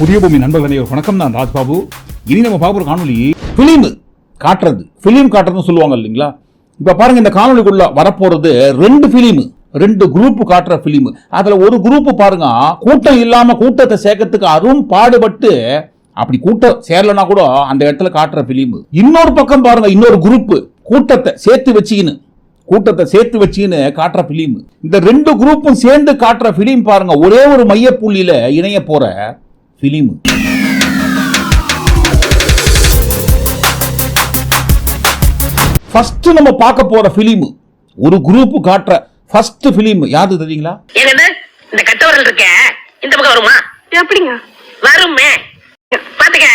புதிய பூமி நண்பர்களே வணக்கம் நான் ராஜ்பாபு. இனி நம்ம பார்க்குற காணொலி ஃபிலிம் காட்டுறது ஃபிலிம் காட்டுறதுன்னு சொல்லுவாங்க இல்லைங்களா? இப்போ பாருங்க இந்த காணொலிக்குள்ள வரப்போகிறது ரெண்டு ஃபிலிம் ரெண்டு குரூப் காட்டுற ஃபிலிம் அதில் ஒரு குரூப் பாருங்க கூட்டம் இல்லாமல் கூட்டத்தை சேர்க்கறதுக்கு அரும் பாடுபட்டு அப்படி கூட்டம் சேரலனா கூட அந்த இடத்துல காட்டுற ஃபிலிம் இன்னொரு பக்கம் பாருங்க இன்னொரு குரூப் கூட்டத்தை சேர்த்து வச்சுக்கின்னு கூட்டத்தை சேர்த்து வச்சுன்னு காட்டுற ஃபிலிம் இந்த ரெண்டு குரூப்பும் சேர்ந்து காட்டுற ஃபிலிம் பாருங்க ஒரே ஒரு மையப்புள்ளியில இணைய போற பிலிம் ஃபர்ஸ்ட் நம்ம பார்க்க போற பிலிம் ஒரு குரூப் காட்டுற ஃபர்ஸ்ட் பிலிம் யாது தெரியுங்களா? என்னது? இந்த கட்டவரல் இருக்க. இந்த பக்கம் வருமா? எப்படிங்க? வருமே. பாத்துக்க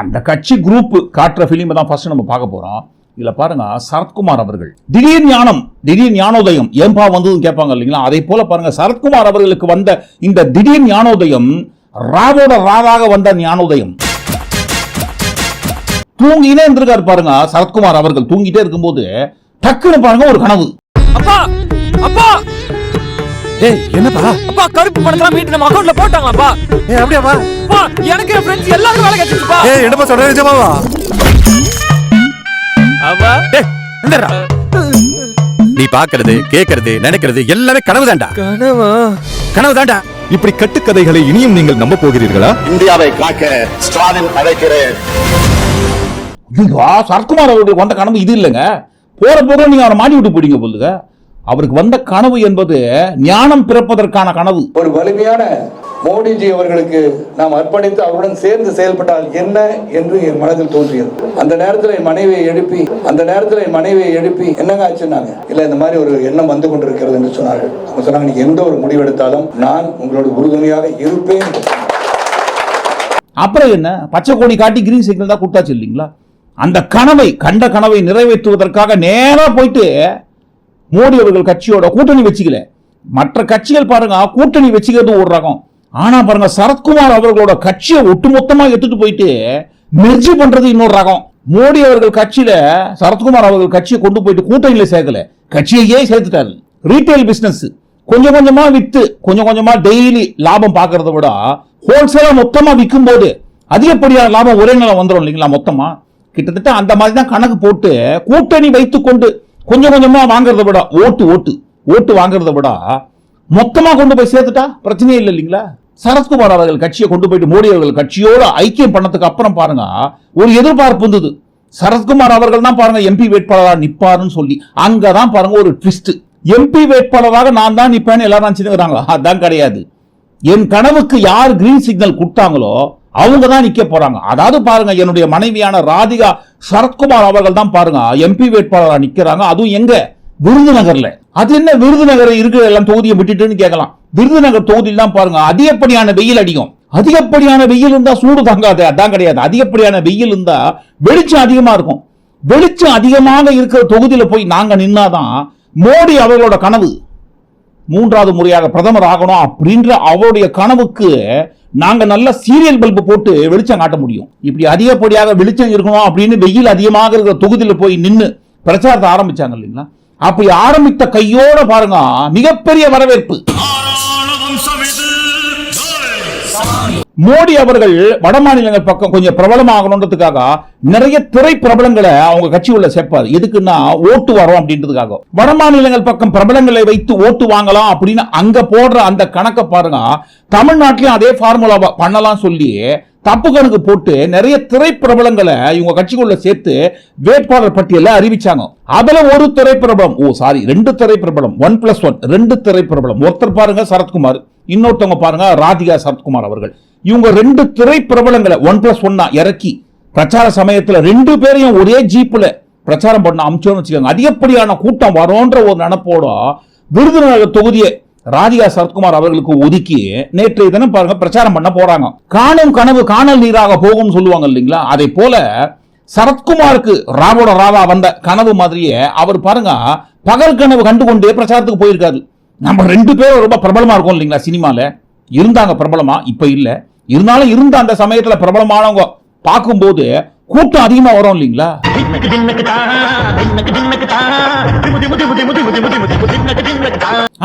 அந்த கட்சி குரூப் காட்டுற பிலிம் தான் ஃபர்ஸ்ட் நம்ம பார்க்க போறோம். இதுல பாருங்க சரத்குமார் அவர்கள். திடீர் ஞானம் திடீர் ஞானோதயம். ஏன்பா வந்ததுன்னு கேட்பாங்க இல்லைங்களா? அதே போல பாருங்க சரத்குமார் அவர்களுக்கு வந்த இந்த திடீர் ஞானோதயம் ராவோட ராவாக வந்த ஞானோதயம். தூங்கினே இருந்திருக்காரு பாருங்க சரத்குமார் அவர்கள். தூங்கிட்டே இருக்கும்போது டக்குன்னு பாருங்க ஒரு கனவு. அப்பா அப்பா! ஏய் என்னப்பா? அப்பா கருப்பு பணத்தெல்லாம் மீட்டு நம்ம அக்கவுண்ட்ல போட்டாங்களாப்பா? ஏய் அப்படியாப்பா? அப்பா எனக்கு என் ஃப்ரெண்ட்ஸ் எல்லாரும் வேலை கிடைச்சிருச்சுப்பா ஏய் என்னப்பா சொல்ற? நிஜமாவா? நீ பாக்குறது கேக்குறது நினைக்கிறது எல்லாமே கனவு தான்டா கனவா? கனவு இப்படி கட்டுக்கதைகளை இனியும் நீங்கள் நம்ப போகிறீர்களா? இந்தியாவை காக்க ஸ்டாலின் அழைக்கிறேன். சரத்குமார் அவர்களுக்கு வந்த கனவு இது இல்லைங்க. போற போற நீங்க அவரை மாட்டி விட்டு போயிடுங்க போலுங்க அவருக்கு வந்த கனவு என்பது ஞானம் பிறப்பதற்கான கனவு. ஒரு வலிமையான மோடிஜி அவர்களுக்கு நாம் அர்ப்பணித்து அவருடன் சேர்ந்து செயல்பட்டால் என்ன என்று என் மனதில் தோன்றியது. அந்த நேரத்தில் என் மனைவியை எழுப்பி அந்த நேரத்தில் என் மனைவியை எழுப்பி என்னங்க ஆச்சுன்னாங்க. இல்லை இந்த மாதிரி ஒரு எண்ணம் வந்து கொண்டிருக்கிறது என்று சொன்னார்கள். அவங்க சொன்னாங்க நீங்க எந்த ஒரு முடிவெடுத்தாலும் நான் உங்களோட உறுதுணையாக இருப்பேன். அப்புறம் என்ன? பச்சை கொடி காட்டி கிரீன் சிக்னல் தான் கொடுத்தாச்சு இல்லைங்களா? அந்த கனவை கண்ட கனவை நிறைவேற்றுவதற்காக நேரா போயிட்டு மோடி அவர்கள் கட்சியோட கூட்டணி வச்சுக்கல. மற்ற கட்சிகள் பாருங்க கூட்டணி வச்சுக்கிறது ஒரு ரகம். ஆனா பாருங்க சரத்குமார் அவர்களோட கட்சியை ஒட்டுமொத்தமா எடுத்துட்டு போயிட்டு மெர்ஜி பண்றது இன்னொரு ரகம். மோடி அவர்கள் கட்சியில சரத்குமார் அவர்கள் கட்சியை கொண்டு போயிட்டு கூட்டணியில சேர்க்கல. கட்சியையே சேர்த்துட்டாரு? ரீட்டைல் பிசினஸ் கொஞ்சம் கொஞ்சமா வித்து கொஞ்சம் கொஞ்சமா டெய்லி லாபம் பார்க்கறத விட ஹோல்சேலா மொத்தமா விற்கும் போது அதிகப்படியான லாபம் ஒரே நாள் வந்துடும் இல்லைங்களா மொத்தமா? கிட்டத்தட்ட அந்த மாதிரி தான் கணக்கு போட்டு கூட்டணி வைத்துக்கொண்டு கொஞ்சம் கொஞ்சமா வாங்குறத விட ஓட்டு ஓட்டு ஓட்டு வாங்குறத விட மொத்தமா கொண்டு போய் சேர்த்துட்டா பிரச்சனையே இல்லை இல்லைங்களா? சரத்குமார் அவர்கள் கட்சியை கொண்டு போயிட்டு மோடி அவர்கள் கட்சியோட ஐக்கியம் பண்ணதுக்கு அப்புறம் பாருங்க ஒரு எதிர்பார்ப்பு இருந்தது. சரத்குமார் அவர்கள் தான் பாருங்க எம்பி வேட்பாளராக நிப்பாருன்னு சொல்லி. அங்கதான் பாருங்க ஒரு ட்விஸ்ட் எம்பி வேட்பாளராக நான் தான் நிப்பேன்னு எல்லாரும் நினைச்சுக்கிறாங்க அதான் கிடையாது. என் கனவுக்கு யார் கிரீன் சிக்னல் கொடுத்தாங்களோ அவங்க தான் நிற்க போறாங்க. அதாவது பாருங்க என்னுடைய மனைவியான ராதிகா சரத்குமார் அவர்கள் தான் பாருங்க எம்பி வேட்பாளராக நிற்கிறாங்க அதுவும் எங்க? விருதுநகர்ல. அது என்ன விருதுநகர் இருக்கிற எல்லாம் தொகுதியை விட்டுட்டுன்னு கேட்கலாம். விருதுநகர் தொகுதியில் தான் பாருங்க அதிகப்படியான வெயில் அடிக்கும். அதிகப்படியான வெயில் இருந்தா சூடு தாங்காது அதான் கிடையாது. அதிகப்படியான வெயில் இருந்தா வெளிச்சம் அதிகமா இருக்கும். வெளிச்சம் அதிகமாக இருக்கிற தொகுதியில் போய் நாங்க நின்னாதான் மோடி அவர்களோட கனவு. மூன்றாவது முறையாக பிரதமர் ஆகணும் அப்படின்ற அவருடைய கனவுக்கு நாங்க நல்ல சீரியல் பல்பு போட்டு வெளிச்சம் காட்ட முடியும். இப்படி அதிகப்படியாக வெளிச்சம் இருக்கணும் அப்படின்னு வெயில் அதிகமாக இருக்கிற தொகுதியில போய் நின்னு பிரச்சாரத்தை ஆரம்பிச்சாங்க இல்லைங்களா? அப்படி ஆரம்பித்த கையோட பாருங்க மிகப்பெரிய வரவேற்பு. மோடி அவர்கள் வட மாநிலங்கள் பக்கம் கொஞ்சம் பிரபலமாகணுன்றதுக்காக நிறைய துறை பிரபலங்களை அவங்க கட்சி உள்ள சேர்ப்பார். எதுக்குன்னா ஓட்டு வரும் அப்படின்றதுக்காக. வட மாநிலங்கள் பக்கம் பிரபலங்களை வைத்து ஓட்டு வாங்கலாம் அப்படின்னு அங்க போடுற அந்த கணக்கை பாருங்க. தமிழ்நாட்டிலையும் அதே ஃபார்முலா பண்ணலாம் சொல்லி தப்பு கணக்கு போட்டு நிறைய திரைப்பிரபலங்களை இவங்க கட்சிக்குள்ள சேர்த்து வேட்பாளர் பட்டியல அறிவிச்சாங்க. அதுல ஒரு திரைப்பிரபலம் ஓ சாரி ரெண்டு திரைப்பிரபலம் ஒன் பிளஸ் ஒன் ரெண்டு திரைப்பிரபலம் ஒருத்தர் பாருங்க சரத்குமார் இன்னொருத்தவங்க பாருங்க ராதிகா சரத்குமார் அவர்கள். இவங்க ரெண்டு திரைப்பிரபலங்களை ஒன் பிளஸ் ஒன்னா இறக்கி பிரச்சார சமயத்தில் ரெண்டு பேரையும் ஒரே ஜீப்பில் பிரச்சாரம் பண்ண அமிச்சோம்னு வச்சுக்கோங்க. அதிகப்படியான கூட்டம் வரோன்ற ஒரு நினப்போட விருதுநகர் தொகுதியை ராதிகா சரத்குமார் அவர்களுக்கு ஒதுக்கி நேற்றைய தினம் பாருங்க பிரச்சாரம் பண்ண போறாங்க. காணும் கனவு காணல் நீராக போகும்னு சொல்லுவாங்க இல்லைங்களா? அதை போல சரத்குமாருக்கு ராவோட ராவா வந்த கனவு மாதிரியே அவர் பாருங்க பகல் கனவு கண்டு கொண்டே பிரச்சாரத்துக்கு போயிருக்காரு. நம்ம ரெண்டு பேரும் ரொம்ப பிரபலமா இருக்கோம் இல்லைங்களா சினிமாவில் இருந்தாங்க பிரபலமா இப்போ இல்லை. இருந்தாலும் இருந்த அந்த சமயத்துல பிரபலமானவங்க பார்க்கும்போது கூட்டம் அதிகமா வரும் இல்லைங்களா?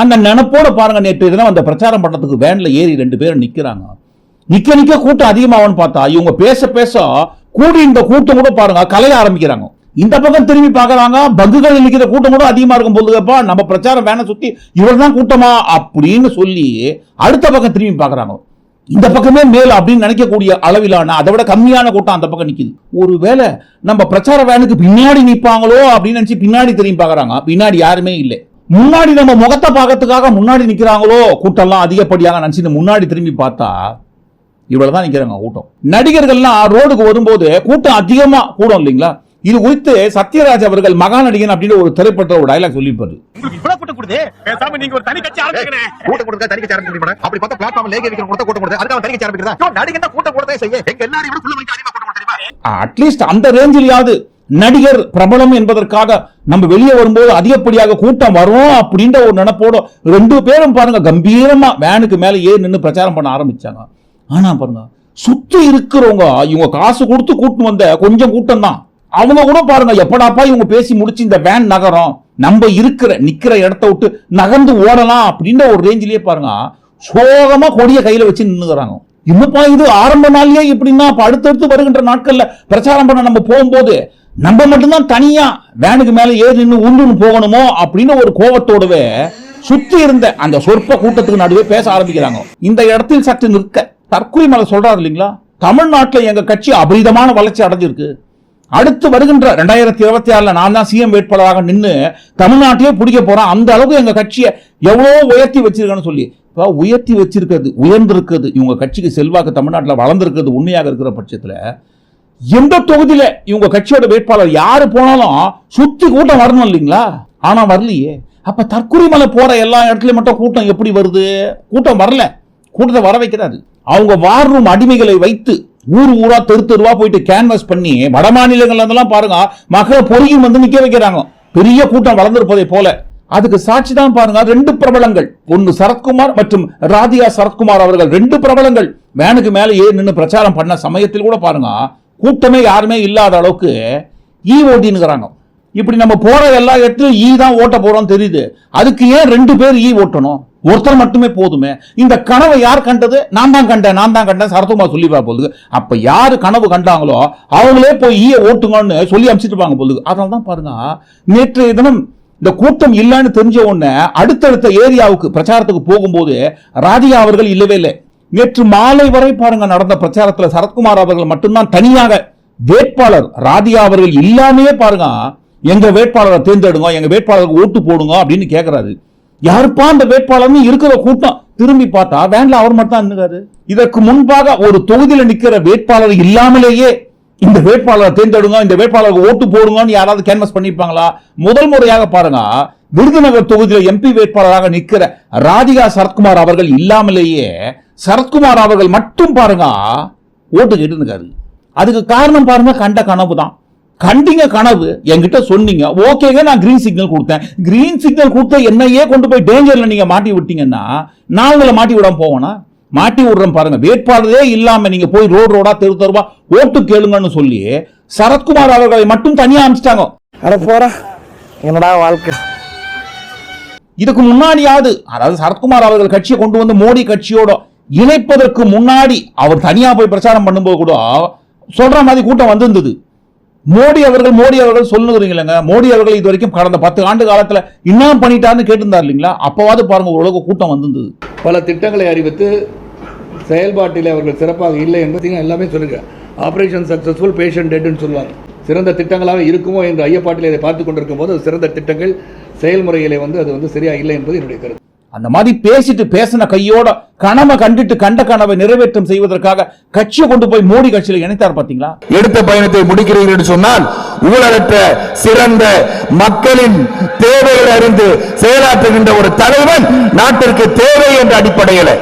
அந்த நினைப்போட பாருங்க நேற்று இதெல்லாம் அந்த பிரச்சாரம் பண்றதுக்கு வேன்ல ஏறி ரெண்டு பேரும் நிக்கிறாங்க. நிக்க நிக்க கூட்டம் அதிகமாகும்னு பார்த்தா இவங்க பேச பேச கூடி இந்த கூட்டம் கூட பாருங்க கலைய ஆரம்பிக்கிறாங்க. இந்த பக்கம் திரும்பி பார்க்குறாங்க பங்குகள் நிற்கிற கூட்டம் கூட அதிகமா இருக்கும் பொழுதுப்பா நம்ம பிரச்சாரம் வேனை சுத்தி இவர் தான் கூட்டமா அப்படின்னு சொல்லி அடுத்த பக்கம் திரும்பி பார்க்குறாங்க. இந்த பக்கமே மேல் அப்படின்னு நினைக்கக்கூடிய அளவிலான அதை விட கம்மியான கூட்டம் அந்த பக்கம் நிக்குது. ஒருவேளை நம்ம பிரச்சார வேனுக்கு பின்னாடி நிப்பாங்களோ அப்படின்னு நினைச்சு பின்னாடி திரும்பி பார்க்குறாங்க. பின்னாடி யாருமே இல்லை. முன்னாடி நம்ம முகத்தை பார்க்கறதுக்காக முன்னாடி நிக்கிறாங்களோ கூட்டம்லாம் அதிகப்படியாக நினைச்சு முன்னாடி திரும்பி பார்த்தா இவ்வளவு தான் நிக்கிறாங்க கூட்டம். நடிகர்கள்லாம் ரோடுக்கு வரும்போது கூட்டம் அதிகமா கூடும் இல்லைங்களா? இது குறித்து சத்யராஜ் அவர்கள் மகாநடிகன் அப்படின்னு ஒரு திரைப்படத்துல ஒரு டயலாக் சொல்லியிருப்பாரு. அட்லீஸ்ட் அந்த ரேஞ்சிலாவது நடிகர் பிரபலம் என்பதற்காக நம்ம வெளியே வரும்போது அதிகப்படியாக கூட்டம் வரும் அப்படின்ற ஒரு நினைப்போட ரெண்டு பேரும் பாருங்க கம்பீரமா வேனுக்கு மேல ஏறி நின்று பிரச்சாரம் பண்ண ஆரம்பிச்சாங்க. ஆனா பாருங்க சுத்தி இருக்கிறவங்க இவங்க காசு கொடுத்து கூட்டு வந்த கொஞ்சம் கூட்டம் தான் அவங்க கூட பாருங்க எப்படாப்பா இவங்க பேசி முடிச்சு இந்த வேன் நகரம் நம்ம இருக்கிற நிக்கிற இடத்த விட்டு நகர்ந்து ஓடலாம் அப்படின்ற ஒரு ரேஞ்சிலேயே பாருங்க சோகமா கொடிய கையில வச்சு நின்னுக்கிறாங்க. இன்னும்ப்பா இது ஆரம்ப நாள்லயே இப்படின்னா அப்ப அடுத்தடுத்து வருகின்ற நாட்கள்ல பிரச்சாரம் பண்ண நம்ம போகும்போது நம்ம மட்டும்தான் தனியா வேனுக்கு மேல ஏறி நின்று உண்டுன்னு போகணுமோ அப்படின்னு ஒரு கோபத்தோடவே சுத்தி இருந்த அந்த சொற்ப கூட்டத்துக்கு நடுவே பேச ஆரம்பிக்கிறாங்க. இந்த இடத்தில் சற்று நிற்க தற்கொலை மேல சொல்றாரு இல்லைங்களா? தமிழ்நாட்டுல எங்க கட்சி அபரிதமான வளர்ச்சி அடைஞ்சிருக்கு. அடுத்து வருகின்ற ரெண்டாயிரத்தி இருபத்தி ஆறுல நான் தான் சிஎம் வேட்பாளராக நின்று தமிழ்நாட்டையே பிடிக்க போறேன். அந்த அளவுக்கு எங்க கட்சியை எவ்வளோ உயர்த்தி வச்சிருக்கேன்னு சொல்லி. இப்போ உயர்த்தி வச்சிருக்கிறது உயர்ந்திருக்கிறது இவங்க கட்சிக்கு செல்வாக்கு தமிழ்நாட்டில் வளர்ந்துருக்கிறது உண்மையாக இருக்கிற பட்சத்தில் எந்த தொகுதியில் இவங்க கட்சியோட வேட்பாளர் யாரு போனாலும் சுத்தி கூட்டம் வரணும் இல்லைங்களா? ஆனா வரலையே. அப்ப தற்கொலை மலை போற எல்லா இடத்துலயும் மட்டும் கூட்டம் எப்படி வருது? கூட்டம் வரல. கூட்டத்தை வர வைக்கிறாரு. அவங்க வார் ரூம் அடிமைகளை வைத்து ஊர் ஊரா தெரு தெருவா போயிட்டு கேன்வாஸ் பண்ணி வட மாநிலங்கள்ல இருந்தெல்லாம் பாருங்க மக்களை பொறியும் வந்து நிக்க வைக்கிறாங்க. பெரிய கூட்டம் வளர்ந்திருப்பதை போல. அதுக்கு சாட்சி தான் பாருங்க ரெண்டு பிரபலங்கள். ஒன்னு சரத்குமார் மற்றும் ராதியா சரத்குமார் அவர்கள். ரெண்டு பிரபலங்கள். வேனுக்கு மேல ஏறி நின்று பிரச்சாரம் பண்ண சமயத்தில் கூட பாருங்க கூட்டமே யாருமே இல்லாத அளவுக்கு ஈ ஓட்டினுங்கிறாங்க இப்படி நம்ம போற எல்லா இடத்துலயும் ஈ தான் ஓட்ட போறோம் தெரியுது. அதுக்கு ஏன் ரெண்டு பேர் ஈ ஓட்டணும்? ஒருத்தர் மட்டுமே போதுமே. இந்த கனவை யார் கண்டது? நான் தான் கண்டேன் நான் தான் கண்டேன் சரத்குமார் சொல்லிப்பா போகுது. அப்ப யார் கனவு கண்டாங்களோ அவங்களே போய் ஈய ஓட்டுங்கன்னு சொல்லி அனுப்பிச்சிட்டு போகுது. அதனால தான் பாருங்க நேற்றைய தினம் இந்த கூட்டம் இல்லைன்னு தெரிஞ்ச உடனே அடுத்தடுத்த ஏரியாவுக்கு பிரச்சாரத்துக்கு போகும்போது ராதிகா அவர்கள் இல்லவே இல்லை. நேற்று மாலை வரை பாருங்க நடந்த பிரச்சாரத்தில் சரத்குமார் அவர்கள் மட்டும்தான் தனியாக வேட்பாளர் ராதிகா அவர்கள் இல்லாமையே பாருங்க எங்க வேட்பாளரை தேர்ந்தெடுங்க எங்க வேட்பாளருக்கு ஓட்டு போடுங்க அப்படின்னு கேட்கறாரு யாருப்பா அந்த வேட்பாளர்னு இருக்கிற கூட்டம்? திரும்பி பார்த்தா வேன்ல அவர் மட்டும் தான் நின்னுக்காரு. இதற்கு முன்பாக ஒரு தொகுதியில நிற்கிற வேட்பாளர் இல்லாமலேயே இந்த வேட்பாளரை தேர்ந்தெடுங்க இந்த வேட்பாளருக்கு ஓட்டு போடுங்கன்னு யாராவது கேன்வஸ் பண்ணிருப்பாங்களா முதல் முறையாக பாருங்க விருதுநகர் தொகுதியில எம்பி வேட்பாளராக நிற்கிற ராதிகா சரத்குமார் அவர்கள் இல்லாமலேயே சரத்குமார் அவர்கள் மட்டும் பாருங்க ஓட்டு கேட்டுருக்காரு அதுக்கு காரணம் பாருங்க கண்ட கனவு தான் கண்டிங்க கனவு. என்கிட்ட சொன்னீங்க. ஓகேங்க நான் கிரீன் சிக்னல் கொடுத்தேன். கிரீன் சிக்னல் கொடுத்த என்னையே கொண்டு போய் டேஞ்சர்ல நீங்க மாட்டி விட்டீங்கன்னா நான் உங்களை மாட்டி விடாம போவேனா? மாட்டி விடுறேன் பாருங்க. வேட்பாளரே இல்லாம நீங்க போய் ரோடு ரோடா தெரு தெருவா ஓட்டு கேளுங்கன்னு சொல்லி சரத்குமார் அவர்களை மட்டும் தனியா அனுப்பிச்சிட்டாங்க. அட போறா என்னடா வாழ்க்கை? இதுக்கு முன்னாடியாவது அதாவது சரத்குமார் அவர்கள் கட்சியை கொண்டு வந்து மோடி கட்சியோட இணைப்பதற்கு முன்னாடி அவர் தனியா போய் பிரச்சாரம் பண்ணும்போது கூட சொல்ற மாதிரி கூட்டம் வந்திருந்தது. மோடி அவர்கள் மோடி அவர்கள் சொல்லுங்கிறீங்களங்க மோடி அவர்கள் இது வரைக்கும் கடந்த பத்து ஆண்டு காலத்தில் என்ன பண்ணிட்டாருன்னு கேட்டிருந்தார் இல்லைங்களா? அப்போவாது பாருங்க உலக கூட்டம் வந்திருந்தது. பல திட்டங்களை அறிவித்து செயல்பாட்டில் அவர்கள் சிறப்பாக இல்லை என்பதையும் எல்லாமே சொல்லுங்கள் ஆப்ரேஷன் சக்ஸஸ்ஃபுல் பேஷண்ட் டெட்னு சொல்லுவாங்க. சிறந்த திட்டங்களாக இருக்குமோ என்று ஐயப்பாட்டில் இதை பார்த்து கொண்டிருக்கும் போது சிறந்த திட்டங்கள் செயல்முறையிலே வந்து அது வந்து சரியா இல்லை என்பது என்னுடைய கருத்து. அந்த மாதிரி பேசிட்டு பேசின கையோட கனவை கண்டிட்டு கண்ட கனவை நிறைவேற்றம் செய்வதற்காக கட்சியை கொண்டு போய் மோடி கட்சியில இணைத்தார் பாத்தீங்களா எடுத்த பயணத்தை முடிக்கிறீர்கள் என்று சொன்னால் ஊழலற்ற சிறந்த மக்களின் தேவைகளை அறிந்து செயலாற்றுகின்ற ஒரு தலைவன் நாட்டிற்கு தேவை என்ற அடிப்படையில்.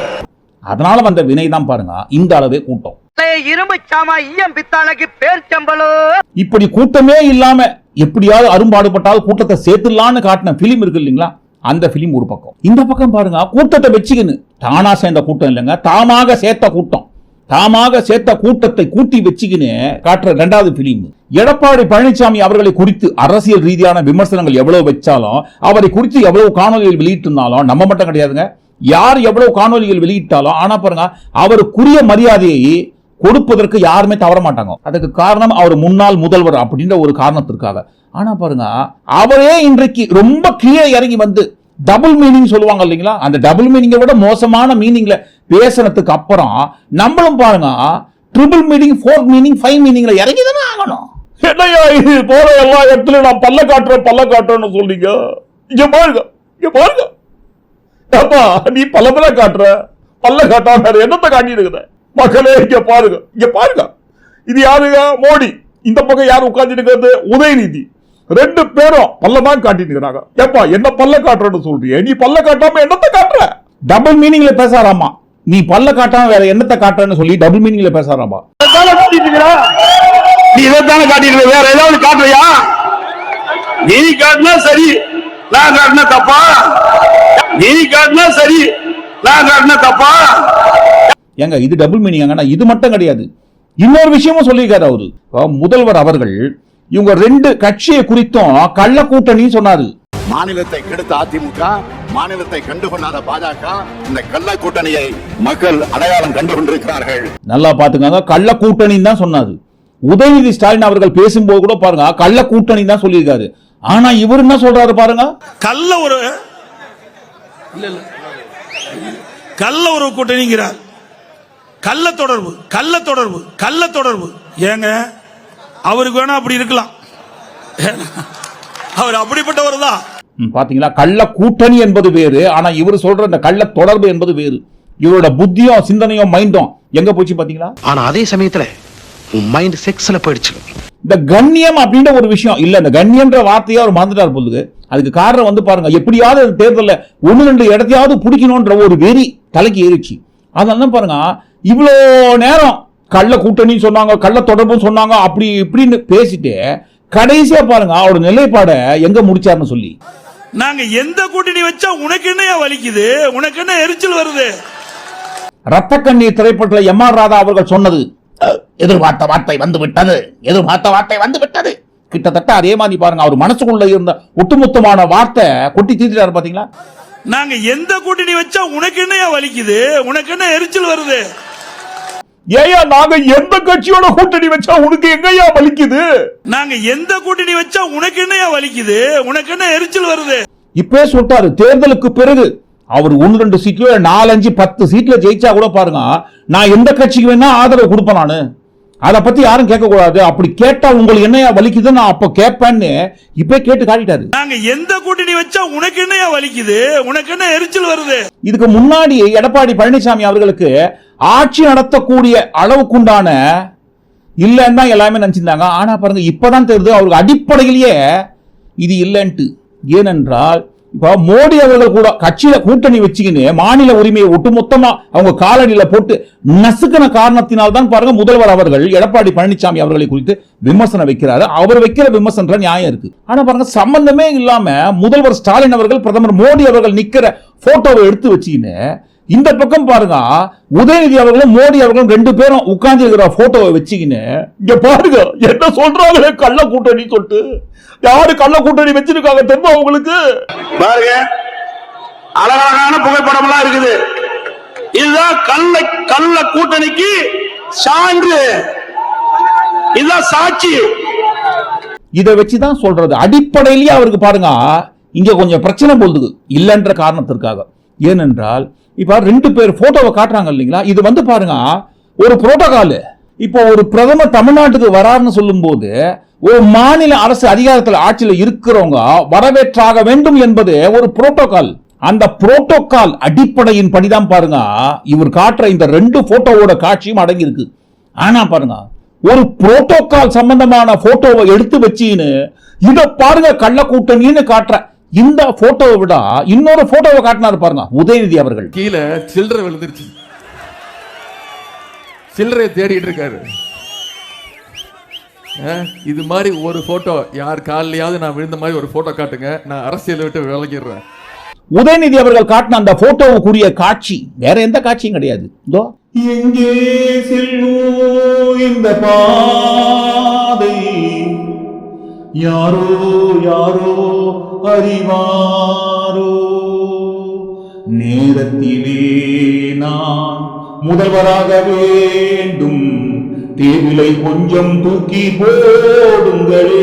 அதனால வந்த வினை தான் பாருங்க இந்த அளவே கூட்டம். இரும்பு சாமா ஈயம் பித்தாளைக்கு பேர் சம்பளோ இப்படி கூட்டமே இல்லாம எப்படியாவது அரும்பாடுபட்டால் கூட்டத்தை சேர்த்துடலான்னு காட்டின பிலிம் இருக்கு இல்லைங்களா? அந்த ஃபிலிம் ஒரு பக்கம். இந்த பக்கம் பாருங்க கூட்டத்தை வச்சுக்கின்னு. தானா சேர்ந்த கூட்டம் இல்லைங்க. தாமாக சேர்த்த கூட்டம். தாமாக சேர்த்த கூட்டத்தை கூட்டி வச்சுக்கின்னு காட்டுற ரெண்டாவது பிலிம் எடப்பாடி பழனிசாமி அவர்களை குறித்து அரசியல் ரீதியான விமர்சனங்கள் எவ்வளவு வச்சாலும் அவரை குறித்து எவ்வளவு காணொலிகள் வெளியிட்டிருந்தாலும் நம்ம மட்டும் கிடையாதுங்க. யார் எவ்வளவு காணொலிகள் வெளியிட்டாலும் ஆனா பாருங்க அவருக்குரிய மரியாதையை கொடுப்பதற்கு யாருமே தவற மாட்டாங்க. அதுக்கு காரணம் அவர் முன்னாள் முதல்வர் அப்படின்ற ஒரு காரணத்திற்காக. ஆனா பாருங்க அவரே இன்றைக்கு ரொம்ப கீழே இறங்கி வந்து டபுள் மீனிங் சொல்லுவாங்க இல்லைங்களா? அந்த டபுள் மீனிங்கை விட மோசமான மீனிங்ல பேசுனதுக்கு அப்புறம் நம்மளும் பாருங்க triple meaning four meaning five மீனிங்ல இறங்கி தானே ஆகணும். என்னையா இது? போற எல்லா இடத்துல நான் பல்ல காட்டுறேன் பல்ல காட்டுறேன்னு சொல்றீங்க. இங்க பாருங்க இங்க பாருங்க. அப்பா நீ பல பல காட்டுற? பல்ல காட்டாம வேற என்னத்தை காட்டிட்டு இருக்கிற மக்களே இங்க பாருங்க இங்க பாருங்க. இது யாருங்க? மோடி. இந்த பக்கம் யார் உட்காந்துட்டு இருக்கிறது? உதயநிதி. ரெண்டு பேரும் பல்ல தான் காட்டிட்டு இருக்கிறாங்க. ஏப்பா என்ன பல்ல காட்டுறன்னு சொல்றிய? நீ பல்ல காட்டாம என்னத்தை காட்டுற? டபுள் மீனிங்ல பேசாராமா? நீ பல்ல காட்டாம வேற என்னத்தை காட்டுறன்னு சொல்லி டபுள் மீனிங்ல பேசாராமா? நீ இதைத்தானே காட்டிட்டு வேற ஏதாவது காட்டுறியா? நீ காட்டினா சரி நான் காட்டினா தப்பா? நீ காட்டினா சரி நான் காட்டினா தப்பா? ஏங்க இது டபுள் மீனிங் இது மட்டும் கிடையாது. இன்னொரு விஷயமும் சொல்லியிருக்காரு அவரு. முதல்வர் அவர்கள் இவங்க ரெண்டு கட்சியை குறித்தும் கள்ள கூட்டணி சொன்னாரு. மாநிலத்தை கெடுத்த அதிமுக மாநிலத்தை கண்டுகொள்ளாத பாஜக இந்த கள்ள கூட்டணியை மக்கள் அடையாளம் கண்டு கொண்டிருக்கிறார்கள் நல்லா பாத்துக்கோங்க கள்ள கூட்டணி தான் சொன்னாரு. உதயநிதி ஸ்டாலின் அவர்கள் பேசும்போது கூட பாருங்க கள்ள கூட்டணி தான் சொல்லியிருக்காரு. ஆனா இவர் என்ன சொல்றாரு பாருங்க? கள்ள ஒரு இல்ல இல்ல. கள்ள ஒரு கூட்டணிங்கிறார். கள்ள தொடர்பு கள்ள தொடர்பு கள்ள தொடர்பு. ஏங்க? அவருக்கு வேணா அப்படி இருக்கலாம். அவர் அப்படிப்பட்டவர் தான். பாத்தீங்களா? கள்ள கூட்டணி என்பது வேறு. ஆனா இவர் சொல்ற இந்த கள்ள தொடர்பு என்பது வேறு. இவரோட புத்தியும் சிந்தனையும் மைண்டும் எங்க போச்சு பாத்தீங்களா? ஆனா அதே சமயத்துல மைண்ட் செக்ஸ்ல போயிடுச்சு. இந்த கண்ணியம் அப்படின்ற ஒரு விஷயம் இல்ல. இந்த கண்ணியம்ன்ற வார்த்தையை அவர் மறந்துட்டார் போலுது அதுக்கு காரணம் வந்து பாருங்க எப்படியாவது தேர்தல்ல ஒண்ணு ரெண்டு இடத்தையாவது பிடிக்கணும்ன்ற ஒரு வெறி தலைக்கு ஏறிச்சு அதனால பாருங்க இவ்வளோ நேரம் கள்ள கூட்டணி சொன்னாங்க கள்ள தொடர்பும் சொன்னாங்க அப்படி இப்படின்னு பேசிட்டு கடைசியா பாருங்க அவரோட நிலைப்பாடை எங்க முடிச்சாருன்னு சொல்லி. நாங்க எந்த கூட்டணி வச்சா உனக்கு என்னையா வலிக்குது? உனக்கு என்ன எரிச்சல் வருது? ரத்த கண்ணீர் திரைப்படத்தில் எம் ஆர் ராதா அவர்கள் சொன்னது "அஹ், எதிர்பார்த்த வார்த்தை வந்து விட்டது எதிர்பார்த்த வார்த்தை வந்து விட்டது கிட்டத்தட்ட அதே மாதிரி பாருங்க அவர் மனசுக்குள்ள இருந்த ஒட்டுமொத்தமான வார்த்தை கொட்டி தீர்த்துட்டாரு பாத்தீங்களா? நாங்க எந்த கூட்டணி வச்சா உனக்கு என்னையா வலிக்குது? உனக்கு என்ன எரிச்சல் வருது? ஏயா நாங்க எந்த கட்சியோட கூட்டணி வச்சா உனக்கு எங்கயா வலிக்குது? நாங்க எந்த கூட்டணி வச்சா உனக்கு என்னையா வலிக்குது? உனக்கு என்ன எரிச்சல் வருது? இப்பவே சொல்லிட்டாரு தேர்தலுக்கு பிறகு. அவர் ஒன்னு ரெண்டு சீட்ல நாலஞ்சு பத்து சீட்ல ஜெயிச்சா கூட பாருங்க நான் எந்த கட்சிக்கு வேணா ஆதரவு கொடுப்பேன் நானு. அதை பத்தி யாரும் கேட்க கூடாது அப்படி கேட்டா உங்களுக்கு என்னையா வலிக்குது நான் அப்ப கேட்பேன்னு இப்ப கேட்டு காட்டிட்டாரு. நாங்க எந்த கூட்டணி வச்சா உனக்கு என்னையா வலிக்குது? உனக்கு என்ன எரிச்சல் வருது? இதுக்கு முன்னாடி எடப்பாடி பழனிசாமி அவர்களுக்கு ஆட்சி நடத்தக்கூடிய அளவுக்குண்டான இல்லைன்னு தான் எல்லாமே நினைச்சிருந்தாங்க. ஆனா பாருங்க இப்பதான் தெரியுது அவருக்கு அடிப்படையிலேயே இது இல்லைன்ட்டு. ஏனென்றால் இப்போ மோடி அவர்கள் கூட கட்சியில கூட்டணி வச்சுக்கின்னு மாநில உரிமையை ஒட்டுமொத்தமா அவங்க காலடியில போட்டு நசுக்கின காரணத்தினால் தான் பாருங்க முதல்வர் அவர்கள் எடப்பாடி பழனிசாமி அவர்களை குறித்து விமர்சனம் வைக்கிறாரு. அவர் வைக்கிற விமர்சனத்துல நியாயம் இருக்கு. ஆனா பாருங்க சம்பந்தமே இல்லாம முதல்வர் ஸ்டாலின் அவர்கள் பிரதமர் மோடி அவர்கள் நிக்கிற போட்டோவை எடுத்து வச்சுக்கின்னு இந்த பக்கம் பாருங்க. உதயநிதி அவர்களும் மோடி அவர்களும் ரெண்டு பேரும் உட்கார்ந்து இருக்கிற போட்டோவை வச்சுக்கின்னு இங்க பாருங்க என்ன சொல்றாங்களே கள்ள கூட்டணி சொல்லிட்டு. யாரு கள்ள கூட்டணி வச்சிருக்காங்க தெரியுமா உங்களுக்கு? பாருங்க. அழகழகான புகைப்படம் எல்லாம் இருக்குது. இதுதான் கள்ள கள்ள கூட்டணிக்கு சான்று. இதுதான் சாட்சி. இதை வச்சுதான் சொல்றது. அடிப்படையிலேயே அவருக்கு பாருங்க இங்க கொஞ்சம் பிரச்சனை போகுது. இல்லைன்ற காரணத்திற்காக. ஏனென்றால் இப்போ ரெண்டு பேர் ஃபோட்டோவை காட்டுறாங்க இல்லைங்களா? இது வந்து பாருங்க ஒரு புரோட்டோகாலு இப்போ ஒரு பிரதமர் தமிழ்நாட்டுக்கு வராருன்னு சொல்லும்போது ஒரு மாநில அரசு அதிகாரத்தில் ஆட்சியில் இருக்கிறவங்க வரவேற்றாக வேண்டும் என்பது ஒரு புரோட்டோகால் அந்த புரோட்டோகால் அடிப்படையின் படிதான் பாருங்க இவர் காட்டுற இந்த ரெண்டு போட்டோவோட காட்சியும் அடங்கி இருக்கு ஆனா பாருங்க ஒரு புரோட்டோகால் சம்பந்தமான போட்டோவை எடுத்து வச்சின்னு இதை பாருங்க கள்ள கூட்டணின்னு காட்டுற இந்த போட்டோவை விட இன்னொரு போட்டோவை காட்டினாரு பாருங்க உதயநிதி அவர்கள். கீழே சில்லறை விழுந்துருச்சு. சில்லறையை தேடிட்டு இருக்காரு. இது மாதிரி ஒரு போட்டோ யார் காலையாவது நான் விழுந்த மாதிரி ஒரு போட்டோ காட்டுங்க நான் அரசியலை விட்டு விலகிடுறேன். உதயநிதி அவர்கள் காட்டின அந்த போட்டோவுக்குரிய காட்சி வேற எந்த காட்சியும் கிடையாது. இதோ. எங்கே செல்லும் இந்த பாதை? யாரோ யாரோ அறிவாரோ? நேரத்திலே நான் முதல்வராக வேண்டும். டேபிளை கொஞ்சம் தூக்கி போடுங்களே.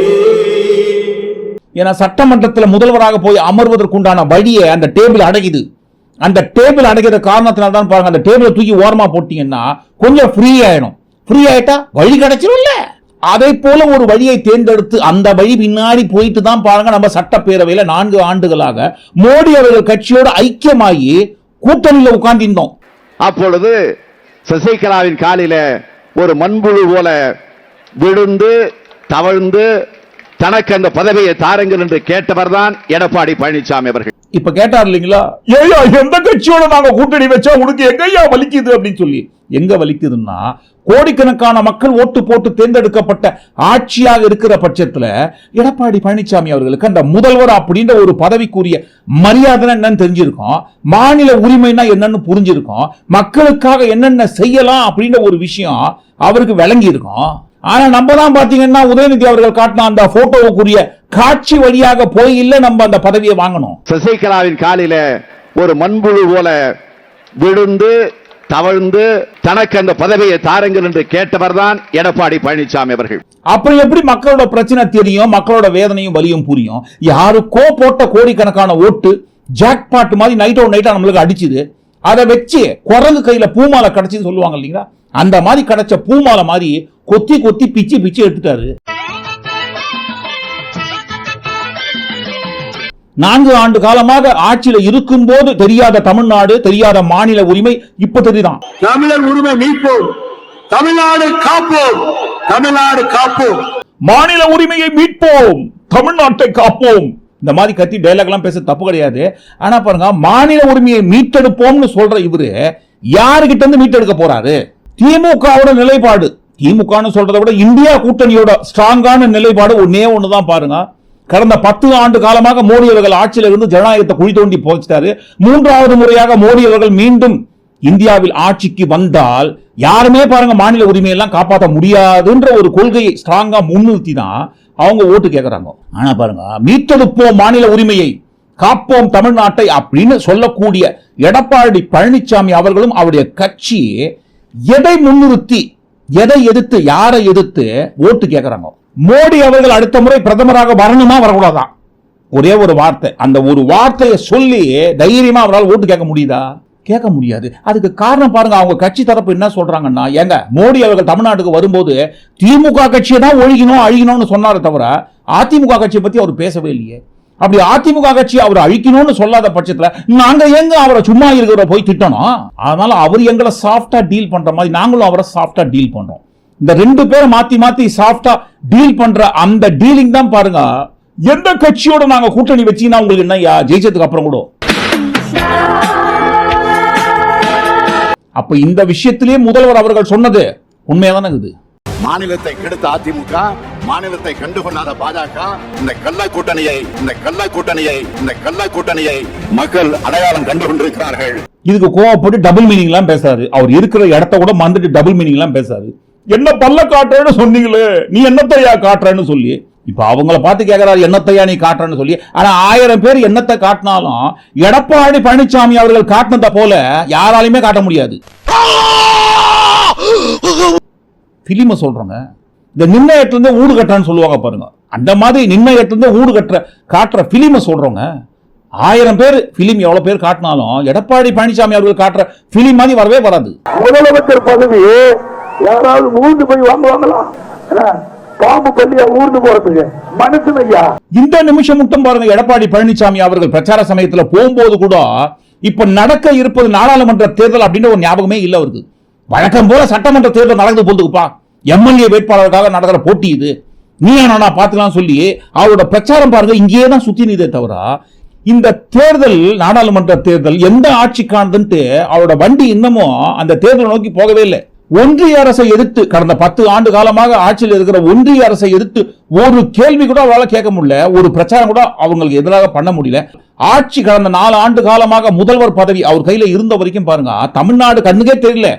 ஏன்னா சட்டமன்றத்தில் முதல்வராக போய் அமர்வதற்குண்டான வழியை அந்த டேபிள் அடையுது அந்த டேபிள் அடைக்கிற காரணத்தினால தான் பாருங்க அந்த டேபிளை தூக்கி ஓரமா போட்டீங்கன்னா கொஞ்சம் ஃப்ரீ ஆயிடும். ஃப்ரீ ஆயிட்டா வழி கிடைச்சிரும்ல. அதை போல ஒரு வழியை தேர்ந்தெடுத்து அந்த வழி பின்னாடி போயிட்டு தான் பாருங்க நம்ம சட்டப்பேரவையில் நான்கு ஆண்டுகளாக மோடி அவர்கள் கட்சியோடு ஐக்கியமாகி கூட்டணியில் உட்கார்ந்திருந்தோம். அப்பொழுது சசிகலாவின் காலில ஒரு மண்புழு போல விழுந்து தவழ்ந்து தனக்கு அந்த பதவியை தாருங்கள் என்று கேட்டவர் தான் எடப்பாடி பழனிசாமி அவர்கள். இப்ப கேட்டார் இல்லைங்களா? ஏய்யா எந்த கட்சியோட நாங்க கூட்டணி வச்சா உனக்கு எங்கய்யா வலிக்குது? அப்படின்னு சொல்லி. எங்க வலிக்குதுன்னா கோடிக்கணக்கான மக்கள் ஓட்டு போட்டு தேர்ந்தெடுக்கப்பட்ட ஆட்சியாக இருக்கிற பட்சத்துல எடப்பாடி பழனிசாமி அவர்களுக்கு அந்த முதல்வர் அப்படின்ற ஒரு பதவிக்குரிய மரியாதை என்னன்னு தெரிஞ்சிருக்கோம். மாநில உரிமைனா என்னன்னு புரிஞ்சிருக்கோம். மக்களுக்காக என்னென்ன செய்யலாம் அப்படின்ற ஒரு விஷயம் அவருக்கு விளங்கி இருக்கும் ஆனா நம்ம தான் பாத்தீங்கன்னா உதயநிதி அவர்கள் காட்டின அந்த போட்டோவுக்குரிய காட்சி வழியாக போய் இல்ல நம்ம அந்த பதவியை வாங்கணும். சசிகலாவின் காலில ஒரு மண்புழு போல விழுந்து தவழ்ந்து தனக்கு அந்த பதவியை தாருங்கள் என்று கேட்டவர் தான் எடப்பாடி பழனிசாமி அவர்கள். அப்புறம் எப்படி மக்களோட பிரச்சனை தெரியும் மக்களோட வேதனையும் வலியும் புரியும்? யாருக்கோ போட்ட கோடிக்கணக்கான ஓட்டு ஜாக்பாட் மாதிரி நைட்டோ நைட்டா நம்மளுக்கு அடிச்சுது. அதை வச்சு குரங்கு கையில பூமாலை கிடைச்சுன்னு சொல்லுவாங்க இல்லைங்களா? அந்த மாதிரி கிடைச்ச பூமாலை மாதிரி கொத்தி கொத்தி பிச்சு பிச்சு எடுத்துட்டாரு. நான்கு ஆண்டு காலமாக ஆட்சியில இருக்கும்போது தெரியாத தமிழ்நாடு தெரியாத மாநில உரிமை இப்ப தெரியுதான். தமிழர் உரிமை மீட்போம். தமிழ்நாடு காப்போம். தமிழ்நாடு காப்போம். மாநில உரிமையை மீட்போம். தமிழ்நாட்டை காப்போம். இந்த மாதிரி கத்தி டைலாக் எல்லாம் பேச தப்பு கிடையாது. ஆனா பாருங்க மாநில உரிமையை மீட்டெடுப்போம்னு சொல்ற இவரு யாருகிட்ட இருந்து மீட்டெடுக்க போறாரு? திமுகவோட நிலைப்பாடு. திமுகன்னு சொல்றதை விட இந்தியா கூட்டணியோட ஸ்ட்ராங்கான நிலைப்பாடு ஒன்னே ஒண்ணுதான் பாருங்க. கடந்த பத்து ஆண்டு காலமாக மோடி அவர்கள் ஆட்சியில் இருந்து ஜனநாயகத்தை குழி தோண்டி போச்சிட்டாரு. மூன்றாவது முறையாக மோடி அவர்கள் மீண்டும் இந்தியாவில் ஆட்சிக்கு வந்தால் யாருமே பாருங்க மாநில உரிமையெல்லாம் காப்பாற்ற முடியாதுன்ற ஒரு கொள்கையை ஸ்ட்ராங்கா முன்னிறுத்தி தான் அவங்க ஓட்டு கேட்கறாங்க ஆனா பாருங்க மீட்டெடுப்போம் மாநில உரிமையை காப்போம் தமிழ்நாட்டை அப்படின்னு சொல்லக்கூடிய எடப்பாடி பழனிசாமி அவர்களும் அவருடைய கட்சி எதை முன்னிறுத்தி எதை எதிர்த்து யாரை எதிர்த்து ஓட்டு கேட்கறாங்க? மோடி அவர்கள் அடுத்த முறை பிரதமராக வரணுமா வரக்கூடாதான் ஒரே ஒரு வார்த்தை அந்த ஒரு வார்த்தையை சொல்லி தைரியமா அவரால் ஓட்டு கேட்க முடியுதா? கேட்க முடியாது. அதுக்கு காரணம் பாருங்க அவங்க கட்சி தரப்பு என்ன சொல்றாங்கன்னா ஏங்க மோடி அவர்கள் தமிழ்நாட்டுக்கு வரும்போது திமுக கட்சியை தான் ஒழிக்கணும் அழிக்கணும்னு சொன்னாரே தவிர அதிமுக கட்சியை பத்தி அவர் பேசவே இல்லையே. அப்படி அதிமுக கட்சி அவரை அழிக்கணும்னு சொல்லாத பட்சத்துல நாங்க எங்க அவரை சும்மா இருக்கிற போய் திட்டணும்? அதனால அவர் எங்களை சாஃப்டா டீல் பண்ற மாதிரி நாங்களும் அவரை சாஃப்டா டீல் பண்றோம். இந்த ரெண்டு பேரும் மாத்தி மாத்தி சாஃப்டா டீல் பண்ற அந்த டீலிங் தான் பாருங்க. எந்த கட்சியோட நாங்க கூட்டணி வச்சீங்கன்னா உங்களுக்கு என்ன ஜெயிச்சதுக்கு அப்புறம் கூட? அப்ப இந்த விஷயத்திலேயே முதல்வர் அவர்கள் சொன்னது உண்மையாதானே இது மாநிலத்தை கெடுத்த அதிமுக மாநிலத்தை கண்டுகொள்ளாத பாஜக இந்த கள்ள கூட்டணியை இந்த கள்ள கூட்டணியை இந்த கள்ள கூட்டணியை மக்கள் அடையாளம் கண்டு கொண்டிருக்கிறார்கள் இதுக்கு கோவப்பட்டு டபுள் மீனிங் எல்லாம் பேசாரு. அவர் இருக்கிற இடத்த கூட மறந்துட்டு டபுள் மீனிங் எல்லாம் பேசாரு. என்ன பல்ல காட்டுறேன்னு சொன்னீங்களே நீ என்னத்தையா காட்டுறேன்னு சொல்லி. இப்ப அவங்கள பார்த்து கேட்கிறாரு என்னத்தையா நீ காட்டுறேன்னு சொல்லி. ஆனா ஆயிரம் பேர் என்னத்தை காட்டினாலும் எடப்பாடி பழனிசாமி அவர்கள் காட்டினத போல யாராலையுமே காட்ட முடியாது. பிலிம சொல்றோங்க. இந்த நிர்ணயத்துல இருந்து ஊடு கட்டுறான்னு சொல்லுவாங்க பாருங்க. அந்த மாதிரி நிர்ணயத்துல இருந்து ஊடு கட்டுற காட்டுற பிலிம சொல்றோங்க. ஆயிரம் பேர் பிலிம் எவ்வளவு பேர் காட்டினாலும் எடப்பாடி பழனிசாமி அவர்கள் காட்டுற பிலிம் மாதிரி வரவே வராது. முதலமைச்சர் பதவி யாராவது ஊர்ந்து போய் வாங்குவாங்களா? பாம்பு பள்ளியா ஊர்ந்து போறதுக்கு? மனுஷன் ஐயா. இந்த நிமிஷம் மட்டும் பாருங்க எடப்பாடி பழனிசாமி அவர்கள் பிரச்சார சமயத்துல போகும்போது கூட இப்ப நடக்க இருப்பது நாடாளுமன்ற தேர்தல் அப்படின்ற ஒரு ஞாபகமே இல்ல அவருக்கு. வழக்கம் போல சட்டமன்ற தேர்தல் நடந்து போகுதுப்பா எம்எல்ஏ வேட்பாளருக்காக நடக்கிற போட்டி இது. நீ நானா பார்த்துக்கலாம் சொல்லி அவரோட பிரச்சாரம் பாருங்க இங்கேயே தான் சுத்தி நீதே தவிர இந்த தேர்தல் நாடாளுமன்ற தேர்தல் எந்த ஆட்சிக்கானதுன்ட்டு அவரோட வண்டி இன்னமும் அந்த தேர்தலை நோக்கி போகவே இல்லை. ஒன்றிய அரசை எதிர்த்து கடந்த பத்து ஆண்டு காலமாக ஆட்சியில் இருக்கிற ஒன்றிய அரசை எதிர்த்து ஒரு கேள்வி கூட அவரால் கேட்க முடியல ஒரு பிரச்சாரம் கூட அவங்களுக்கு எதிராக பண்ண முடியல. ஆட்சி கடந்த நாலு ஆண்டு காலமாக முதல்வர் பதவி அவர் கையில இருந்த வரைக்கும் பாருங்க தமிழ்நாடு கண்ணுக்கே தெரியல.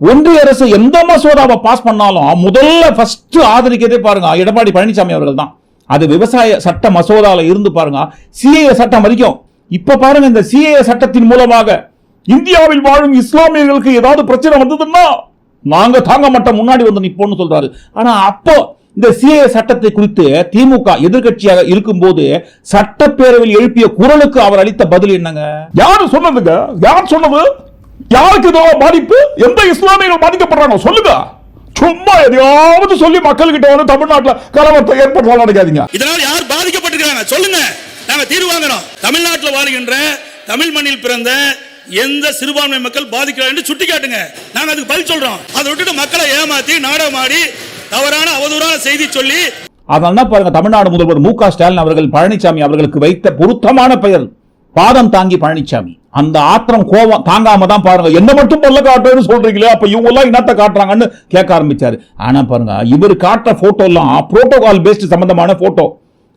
ஒன்றிய அரசு எந்த மசோதாவை பாஸ் பண்ணாலும் முதல்ல ஃபர்ஸ்ட் ஆதரிக்கிறதே பாருங்க எடப்பாடி பழனிசாமி அவர்கள் தான். அது விவசாய சட்ட மசோதாவில் இருந்து பாருங்க சிஏ சட்டம் வரைக்கும். இப்ப பாருங்க இந்த சிஏ சட்டத்தின் மூலமாக இந்தியாவில் வாழும் இஸ்லாமியர்களுக்கு ஏதாவது பிரச்சனை வந்ததுன்னா நாங்க தாங்க மாட்டோம் முன்னாடி வந்து நிப்போம்னு சொல்றாரு. ஆனா அப்போ இந்த சிஏ சட்டத்தை குறித்து திமுக எதிர்க்கட்சியாக இருக்கும்போது சட்டப்பேரவையில் எழுப்பிய குரலுக்கு அவர் அளித்த பதில் என்னங்க? யாரு சொன்னதுங்க? யார் சொன்னது? யாருக்கு இதோ பாதிப்பு? எந்த இஸ்லாமியர்கள் பாதிக்கப்படுறாங்க? சொல்லுங்க. சும்மா எதையாவது சொல்லி மக்கள்கிட்ட வந்து தமிழ்நாட்டுல கலவரத்தை ஏற்படுத்தலாம் நினைக்காதீங்க. இதனால் யார் பாதிக்கப்பட்டிருக்காங்க? சொல்லுங்க. நாங்க தீர்வு வாங்குறோம். தமிழ்நாட்டில் வாழ்கின்ற தமிழ் மண்ணில் பிறந்த எந்த சிறுபான்மை மக்கள் பாதிக்கிறார் என்று சுட்டி காட்டுங்க நாங்க அதுக்கு பதில் சொல்றோம். அதை விட்டுட்டு மக்களை ஏமாத்தி நாடகமாடி தவறான அவதூறான செய்தி சொல்லி அதனால பாருங்க தமிழ்நாடு முதல்வர் மு க ஸ்டாலின் அவர்கள் பழனிசாமி அவர்களுக்கு வைத்த பொருத்தமான பெயர். பாதம் தாங்கி பழனிசாமி அந்த ஆத்திரம் கோபம் தாங்காம தான் பாருங்க. என்ன மட்டும் பல்ல காட்டுன்னு சொல்றீங்களே அப்ப இவங்க எல்லாம் என்னத்த காட்டுறாங்கன்னு கேட்க ஆரம்பிச்சாரு. ஆனா பாருங்க இவர் காட்டுற போட்டோ எல்லாம் புரோட்டோகால் பேஸ்ட் சம்பந்தமான போட்டோ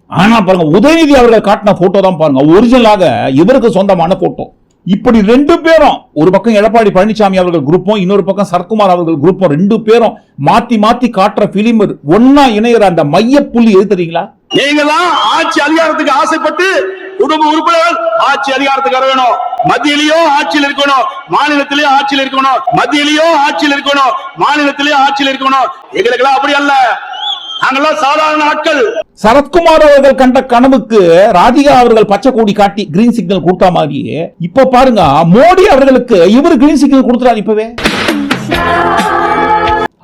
ஆனா பாருங்க உதயநிதி அவர்கள் காட்டின போட்டோ தான் பாருங்க. ஒரிஜினலாக இவருக்கு சொந்தமான போட்டோ இப்படி ரெண்டு பேரும் ஒரு பக்கம் எடப்பாடி பழனிசாமி அவர்கள் குரூப்பும் இன்னொரு பக்கம் சரத்குமார் அவர்கள் குரூப்பும் ரெண்டு பேரும் மாத்தி மாத்தி காட்டுற பிலிம் ஒன்னா இணையிற அந்த மைய புள்ளி எது தெரியுங்களா? நீங்க ஆட்சி அதிகாரத்துக்கு ஆசைப்பட்டு குடும்ப உறுப்பினர்கள் ஆட்சி அதிகாரத்துக்கு வர வேணும். மத்தியிலயோ ஆட்சியில் இருக்கணும். மாநிலத்திலயும் ஆட்சியில் இருக்கணும். மத்தியிலயோ ஆட்சியில் இருக்கணும். மாநிலத்திலயும் ஆட்சியில் இருக்கணும். எங்களுக்கு அப்படி அல்ல. நாங்கெல்லாம் சாதாரண ஆட்கள் சரத்குமார் அவர்கள் கண்ட கனவுக்கு ராதிகா அவர்கள் பச்சை கொடி காட்டி கிரீன் சிக்னல் கொடுத்த மாதிரி இப்ப பாருங்க மோடி அவர்களுக்கு இவர் கிரீன் சிக்னல் கொடுத்துறாரு இப்பவே.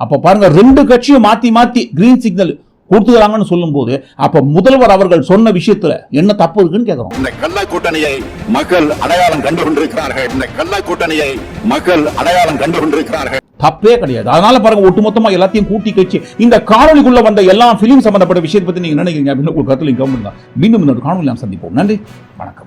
அப்ப பாருங்க ரெண்டு கட்சியும் மாத்தி மாத்தி கிரீன் சிக்னல் கொடுத்துக்கிறாங்கன்னு சொல்லும்போது அப்ப முதல்வர் அவர்கள் சொன்ன விஷயத்துல என்ன தப்பு இருக்குன்னு கேக்குறோம். இந்த கள்ள கூட்டணியை மக்கள் அடையாளம் கண்டு கொண்டிருக்கிறார்கள். இந்த கள்ள கூட்டணியை மக்கள் அடையாளம் கண்டு கொண்டிருக்கிறார்கள். தப்பே கிடையாது. அதனால பாருங்க ஒட்டுமொத்தமா எல்லாத்தையும் கூட்டி கட்சி இந்த காணொலிக்குள்ள வந்த எல்லா பிலிம் சம்பந்தப்பட்ட விஷயத்தை பத்தி நீங்க நினைக்கிறீங்க அப்படின்னு ஒரு கருத்துல கவனம் மீண்டும் இன்னொரு காணொலி நாம் சந்திப்போம். நன்றி. வணக்கம்.